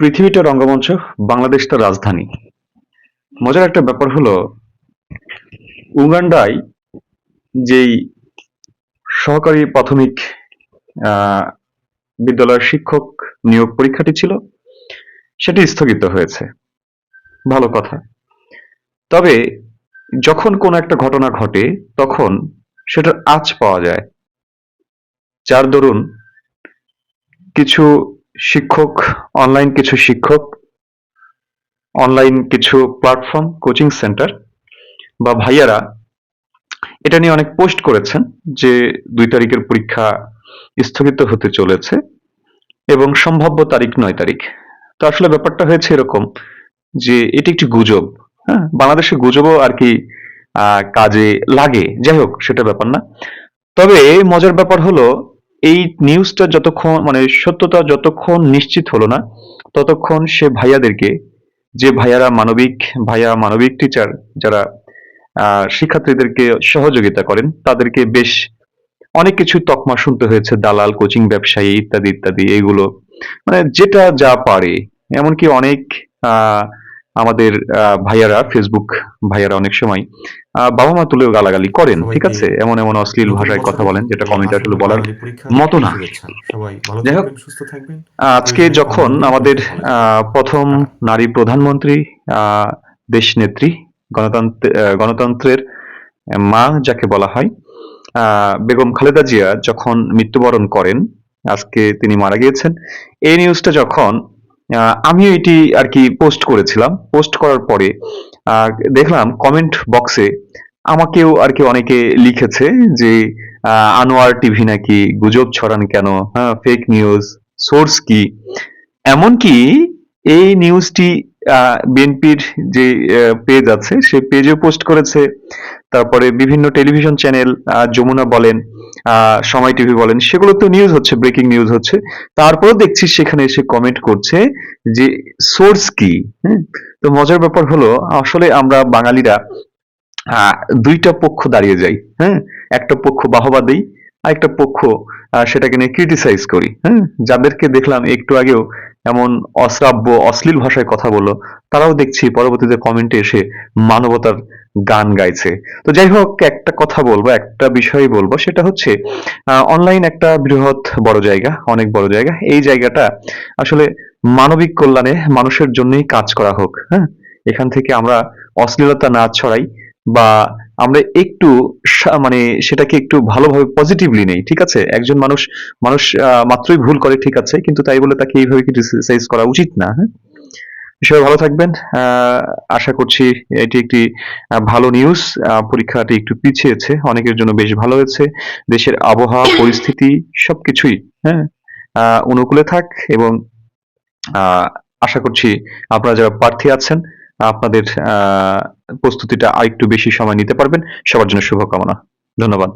পৃথিবীটা রঙ্গমঞ্চ বাংলাদেশ তার রাজধানী। মজার একটা ব্যাপার হলো, উগান্ডায় যেই সহকারী প্রাথমিক বিদ্যালয়ের শিক্ষক নিয়োগ পরীক্ষাটি ছিল, সেটি স্থগিত হয়েছে। ভালো কথা। তবে যখন কোনো একটা ঘটনা ঘটে, তখন সেটার আঁচ পাওয়া যায়। যার দরুন কিছু শিক্ষক অনলাইন কিছু শিক্ষক অনলাইন কিছু প্ল্যাটফর্ম কোচিং সেন্টার বা ভাইয়ারা এটা নিয়ে অনেক পোস্ট করেছেন যে দুই তারিখের পরীক্ষা স্থগিত হতে চলেছে এবং সম্ভাব্য তারিখ নয় তারিখ। তো আসলে ব্যাপারটা হয়েছে এরকম যে এটি একটি গুজব হ্যাঁ? বাংলাদেশে গুজবও আর কি কাজে লাগে। যাই হোক, সেটা ব্যাপার না। তবে মজার ব্যাপার হলো এই নিউজটা যতক্ষণ মানে সত্যতা যতক্ষণ নিশ্চিত হলো না, ততক্ষণ সে ভাইয়াদেরকে, যে ভাইয়ারা মানবিক, ভাইয়া মানবিক টিচার যারা শিক্ষার্থীদেরকে সহযোগিতা করেন, তাদেরকে বেশ অনেক কিছু তকমা শুনতে হয়েছে, দালাল, কোচিং ব্যবসায়ী ইত্যাদি ইত্যাদি এগুলো মানে যেটা যা পারে, এমনকি অনেক আমাদের ভাইয়ারা ফেসবুক ভাইয়ারা অনেক সময় বাবা মা তুলেও গালাগালি করেন ঠিক আছে? এমন এমন অশ্লীল ভাষায় কথা বলেন যেটা কমেন্টে আসলে বলার মতো না। যাই হোক, আজকে যখন আমাদের প্রথম নারী প্রধানমন্ত্রী দেশ নেত্রী গণতন্ত্র গণতন্ত্রের মা যাকে বলা হয় আহ, বেগম খালেদা জিয়া যখন মৃত্যুবরণ করেন আজকে তিনি মারা গিয়েছেন। এই নিউজটা যখন আহ, আমিও এটি আর কি পোস্ট করেছিলাম। পোস্ট করার পরে দেখলাম কমেন্ট বক্সে আমাকেও আর কি অনেকে লিখেছে যে আনোয়ার টিভি নাকি গুজব ছড়ান কেন? হ্যাঁ ফেক নিউজ সোর্স কি? এমনকি এই নিউজটি বিএনপির যে পেজ আছে, সে পেজে পোস্ট করেছে। তারপরে বিভিন্ন টেলিভিশন চ্যানেল যমুনা বলেন সময় টিভি বলেন, সেগুলো তো নিউজ হচ্ছে ব্রেকিং নিউজ হচ্ছে। তারপরেও দেখছি সেখানে এসে কমেন্ট করছে যে সোর্স কি? হ্যাঁ তো মজার ব্যাপার হলো, আসলে আমরা বাঙালিরা দুইটা পক্ষ দাঁড়িয়ে যাই হ্যাঁ? একটা পক্ষ বাহবা দেই আর একটা পক্ষ সেটাকে নিয়ে ক্রিটিসাইজ করি হ্যাঁ? যাদেরকে দেখলাম একটু আগেও এমন অশ্রাব্য, অশ্লীল ভাষায় কথা বলল, তারাও দেখছি পরবর্তীতে কমেন্টে এসে মানবতার গান গাইছে। তো যাই হোক, একটা কথা বলব, একটা বিষয় বলব, সেটা হচ্ছে অনলাইন একটা বৃহৎ বড় জায়গা, অনেক বড় জায়গা, এই জায়গাটা আসলে মানবিক কল্যাণে মানুষের জন্যই কাজ করা হোক হ্যাঁ? এখান থেকে আমরা অশ্লীলতা না ছড়াই বা আমরা একটু মানে সেটাকে একটু ভালোভাবে পজিটিভলি নেই, ঠিক আছে? একজন মানুষ মানুষ মাত্রই ভুল করে, ঠিক আছে? কিন্তু তাই বলে তাকে এইভাবে ক্রিটিসাইজ করা উচিত না হ্যাঁ? সবাই ভালো থাকবেন। আশা করছি এটি একটি ভালো নিউজ পরীক্ষাটি একটু পিছিয়েছে, অনেকের জন্য বেশ ভালো হয়েছে। দেশের আবহাওয়া, পরিস্থিতি সবকিছুই হ্যাঁ? অনুকূলে থাক এবং আশা করছি আপনারা যারা প্রার্থী আছেন, আপনাদের প্রস্তুতিটা আরেকটু বেশি সময় নিতে পারবেন। সবার জন্য শুভকামনা। ধন্যবাদ।